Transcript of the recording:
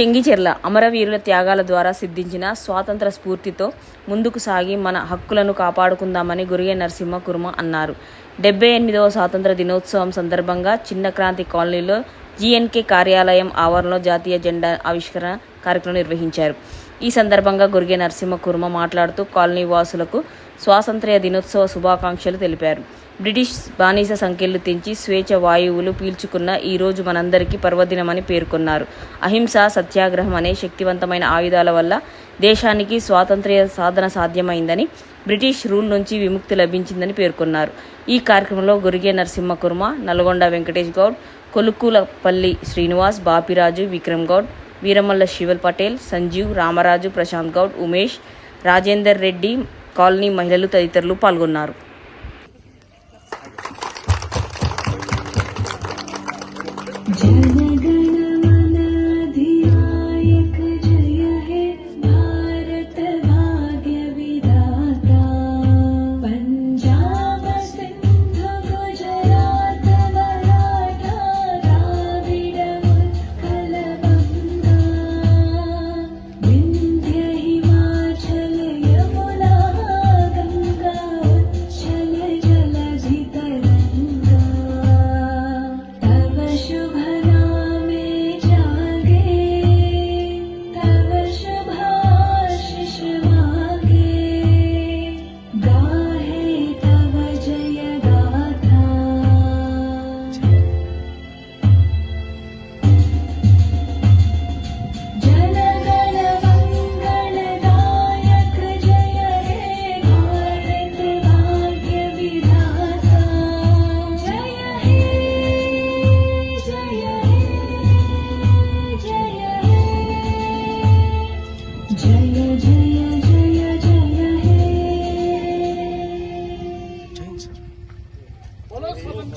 చెంగిచెర్ల అమరవీరుల త్యాగాల ద్వారా సిద్ధించిన స్వాతంత్ర స్ఫూర్తితో ముందుకు సాగి మన హక్కులను కాపాడుకుందామని గురిగే నరసింహ కుర్మ అన్నారు. డెబ్బై ఎనిమిదవ స్వాతంత్ర దినోత్సవం సందర్భంగా చిన్న క్రాంతి కాలనీలో జీఎన్కే కార్యాలయం ఆవరణలో జాతీయ జెండా ఆవిష్కరణ కార్యక్రమం నిర్వహించారు. ఈ సందర్భంగా గురిగే నరసింహ కుర్మ మాట్లాడుతూ కాలనీ వాసులకు స్వాతంత్ర్య దినోత్సవ శుభాకాంక్షలు తెలిపారు. బ్రిటిష్ బానిస సంఖ్యలు తెంచి స్వేచ్ఛ వాయువులు పీల్చుకున్న ఈ రోజు మనందరికీ పర్వదినమని పేర్కొన్నారు. అహింస సత్యాగ్రహం అనే శక్తివంతమైన ఆయుధాల వల్ల దేశానికి స్వాతంత్ర్య సాధన సాధ్యమైందని బ్రిటిష్ రూల్ నుంచి విముక్తి లభించిందని పేర్కొన్నారు. ఈ కార్యక్రమంలో గురిగే నరసింహ కుర్మ నల్గొండ వెంకటేష్ గౌడ్ కొలుకులపల్లి శ్రీనివాస్ బాపిరాజు విక్రమ్ గౌడ్ వీరమల్ల శివల్ పటేల్ సంజీవ్ రామరాజు ప్రశాంత్ గౌడ్ ఉమేష్ రాజేందర్ రెడ్డి కాలనీ మహిళలు తదితరులు పాల్గొన్నారు. Yeah.